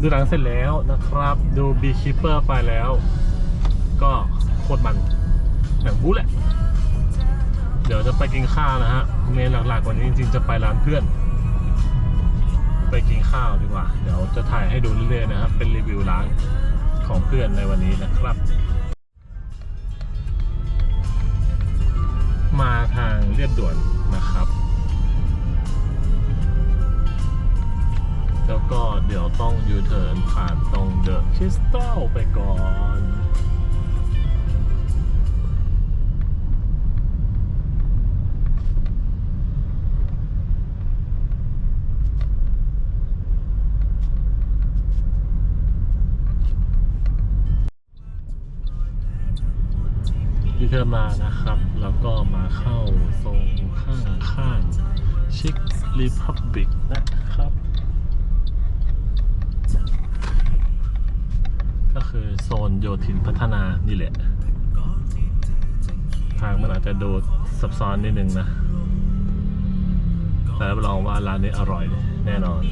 ดูหนังเสร็จแล้วนะครับ ดู Beekeeper ไปแล้ว ก็โคตรมันหนังบู๊แหละ เดี๋ยวจะไปกินข้าวนะฮะเมนหลักๆวันนี้จริงๆจะไปร้านเพื่อน ไปกินข้าวดีกว่า เดี๋ยวจะถ่ายให้ดูเรื่อยๆนะครับ เป็นรีวิวร้านของเพื่อนในวันนี้นะครับ มาทางเรียบด่วนนะครับ ก็เดี๋ยวต้องยูเทิร์นผ่านตรงเดอะคริสตัลไปก่อนยูเทิร์นมานะครับ แล้วก็มาเข้าตรงข้างข้างชิครีพับบิกนะครับ ก็คือ โยธินพัฒนานี่แหละ ทางมันอาจจะดูซับซ้อนนิดนึงนะ แต่รับรองว่าร้านนี้อร่อยแน่นอน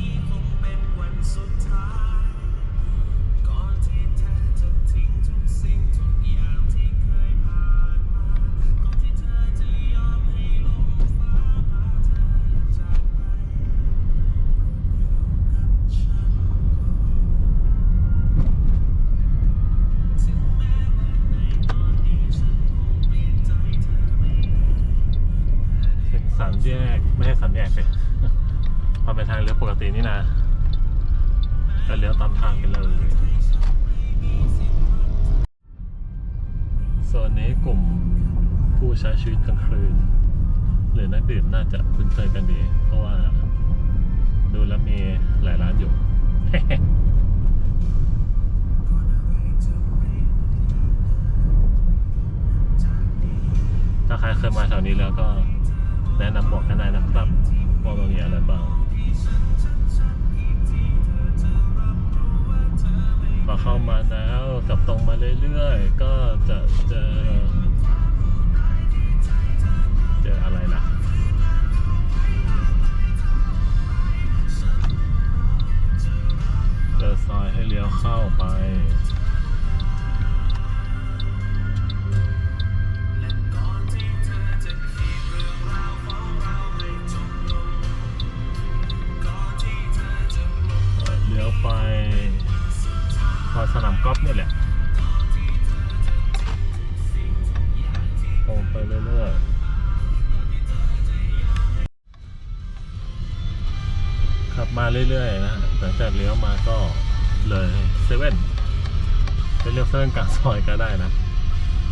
ามแยกไม่ใช่สามแยกสิมันเป็นทางเลี้ยวปกตินี่นะก็เลี้ยวตามทางไปเลยโซนนี้กลุ่มผู้ใช้ชีวิตกลางคืน หรือนักดื่มน่าจะคุ้นเคยกันดี เพราะว่า ดูแล้วมีหลายร้านอยู่ถ้าใครเคยมาแถวนี้แล้วก็ แนะนำบอกกันได้นะครับว่ามันมีอะไรบ้างพอเข้ามาแล้วกลับตรงมาเรื่อยๆ ก็จะเจอ เรื่อยๆนะหลังจากเลี้ยวมาก็เลยเซเว่นไปเรียกเซเว่นกลางซอยก็ได้นะ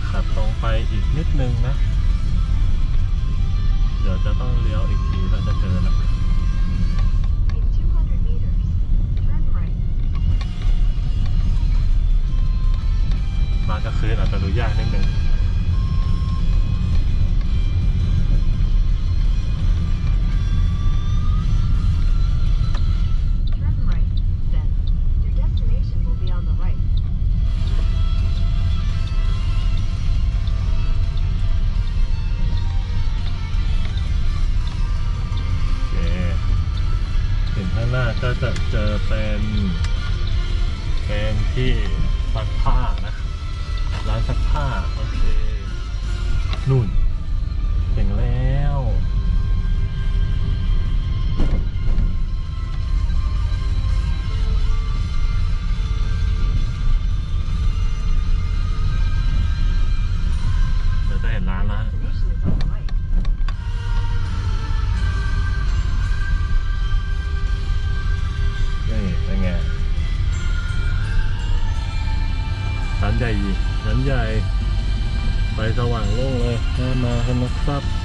ขับตรงไปอีกนิดนึงนะ เดี๋ยวจะต้องเลี้ยวอีกทีเราจะเจอแล้วมากลางคืนอาจจะดูยากนิดนึง ก็จะเจอเป็นเป็นที่ซักผ้านะครับานใหญ่ร้านใหญ่ ไปสว่างโล่งเลยมามากันนะครับ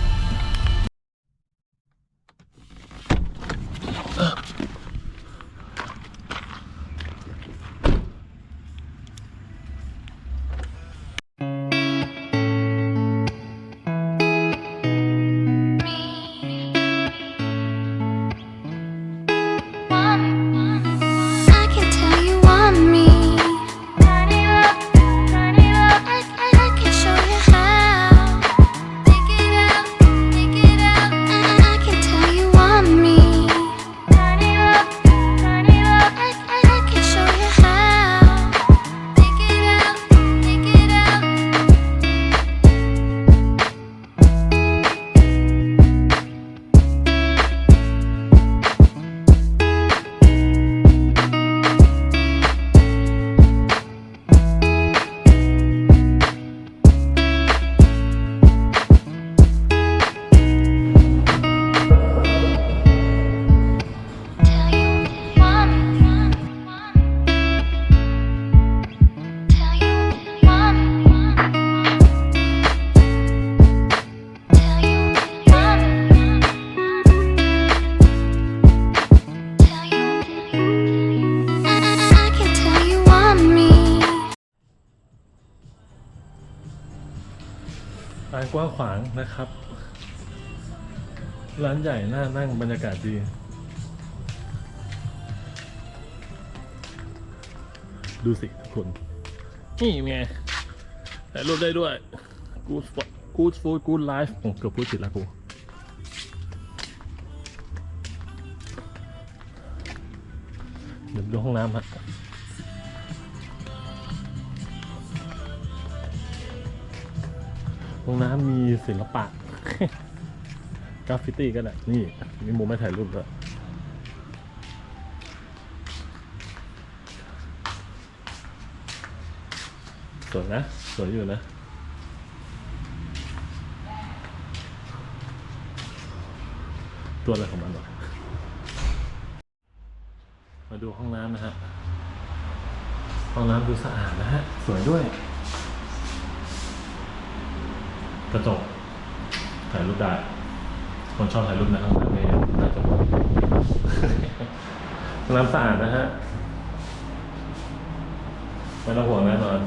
กว้างขวางนะครับ ร้านใหญ่น่านั่งบรรยากาศดี ดูสิทุกคน นี่ไงถ่ายรูปได้ด้วย good food good food good life ผมเกือบพูดผิดแล้วกูเดี๋ยวดูห้องน้ำฮะ ห้องน้ำมีศิลปะ กราฟฟิตี้ก็ได้นี่ มีมุมให้ถ่ายรูปด้วยสวยนะ สวยอยู่นะตัวอะไรของมันวะมาดูห้องน้ำนะฮะ ห้องน้ำดูสะอาดนะฮะ สวยด้วย กระจกถ่ายรูปได้ คนชอบถ่ายรูปในห้องน้ำเนี่ยน่าจะบอกน้ำสะอาดนะฮะไม่ต้องห่วงแน่นอน